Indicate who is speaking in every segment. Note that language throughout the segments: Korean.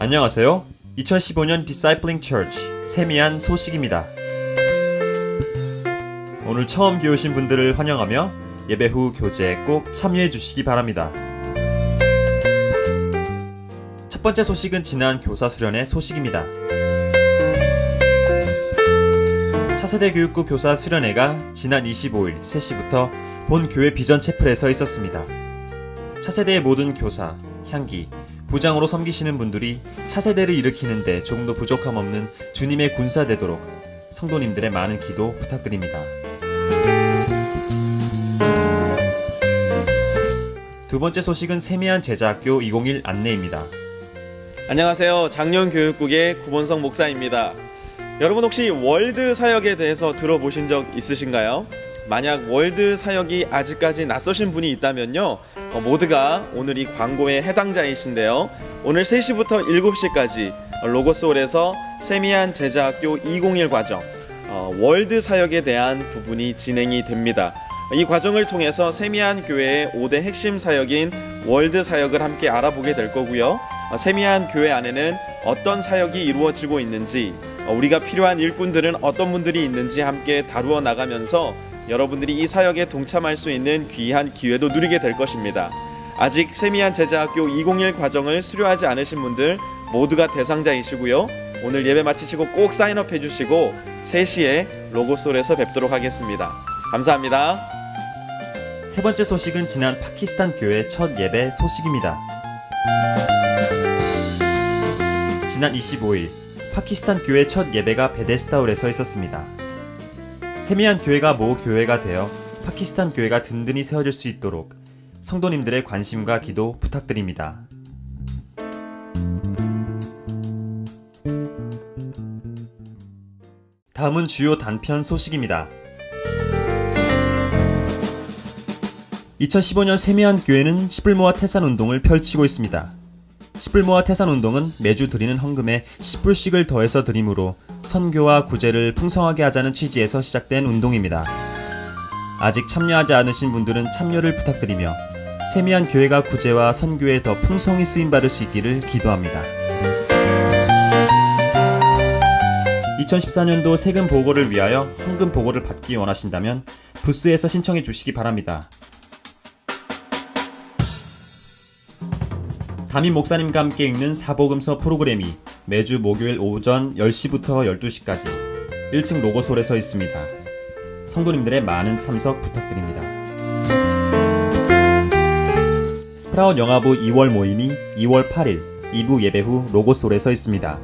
Speaker 1: 안녕하세요. 2015년 Discipling Church 세미한 소식입니다. 오늘 처음 교우신 분들을 환영하며 예배 후 교제에 꼭 참여해 주시기 바랍니다. 첫 번째 소식은 지난 교사 수련회 소식입니다. 차세대 교육부 교사 수련회가 지난 25일 3시부터 본 교회 비전 채플에서 있었습니다. 차세대의 모든 교사, 향기, 부장으로 섬기시는 분들이 차세대를 일으키는데 조금도 부족함 없는 주님의 군사 되도록 성도님들의 많은 기도 부탁드립니다. 두 번째 소식은 세미한 제자학교 201 안내입니다.
Speaker 2: 안녕하세요. 작년 교육국의 구본성 목사입니다. 여러분 혹시 월드 사역에 대해서 들어보신 적 있으신가요? 만약 월드 사역이 아직까지 낯서신 분이 있다면요. 어, 모두가 오늘 이 광고의 해당자이신데요. 오늘 3시부터 7시까지 로고스홀에서 세미한 제자학교 201 과정 어, 월드 사역에 대한 부분이 진행이 됩니다. 이 과정을 통해서 세미한 교회의 5대 핵심 사역인 월드 사역을 함께 알아보게 될 거고요. 어, 세미한 교회 안에는 어떤 사역이 이루어지고 있는지, 어, 우리가 필요한 일꾼들은 어떤 분들이 있는지 함께 다루어 나가면서 여러분들이 이 사역에 동참할 수 있는 귀한 기회도 누리게 될 것입니다. 아직 세미한 제자학교 201 과정을 수료하지 않으신 분들 모두가 대상자이시고요. 오늘 예배 마치시고 꼭 사인업 해주시고 3시에 로고솔에서 뵙도록 하겠습니다. 감사합니다.
Speaker 1: 세 번째 소식은 지난 파키스탄 교회 첫 예배 소식입니다. 지난 25일 파키스탄 교회 첫 예배가 베데스타홀에서 있었습니다. 세미한 교회가 모 교회가 되어 파키스탄 교회가 든든히 세워질 수 있도록 성도님들의 관심과 기도 부탁드립니다. 다음은 주요 단편 소식입니다. 2015년 세미한 교회는 시불모아 태산 운동을 펼치고 있습니다. 시불모아 태산 운동은 매주 드리는 헌금에 10불씩을 더해서 드림으로 선교와 구제를 풍성하게 하자는 취지에서 시작된 운동입니다. 아직 참여하지 않으신 분들은 참여를 부탁드리며 세미한 교회가 구제와 선교에 더 풍성히 쓰임 받을 수 있기를 기도합니다. 2014년도 세금 보고를 위하여 헌금 보고를 받기 원하신다면 부스에서 신청해 주시기 바랍니다. 담임 목사님과 함께 읽는 사복음서 프로그램이 매주 목요일 오전 10시부터 12시까지 1층 로고솔에서 있습니다. 성도님들의 많은 참석 부탁드립니다. 스프라웃 영화부 2월 모임이 2월 8일 2부 예배 후 로고솔에서 있습니다.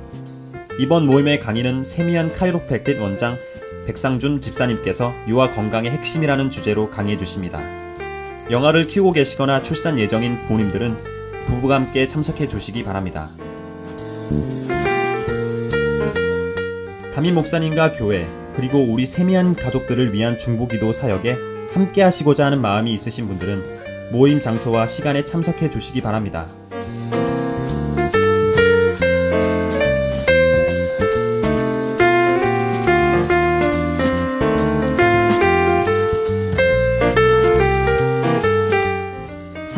Speaker 1: 이번 모임의 강의는 세미한 카이로팩틱 원장 백상준 집사님께서 유아 건강의 핵심이라는 주제로 강의해 주십니다. 영아를 키우고 계시거나 출산 예정인 부모님들은 부부가 함께 참석해 주시기 바랍니다. 담임 목사님과 교회 그리고 우리 세미한 가족들을 위한 중보기도 사역에 함께 하시고자 하는 마음이 있으신 분들은 모임 장소와 시간에 참석해 주시기 바랍니다.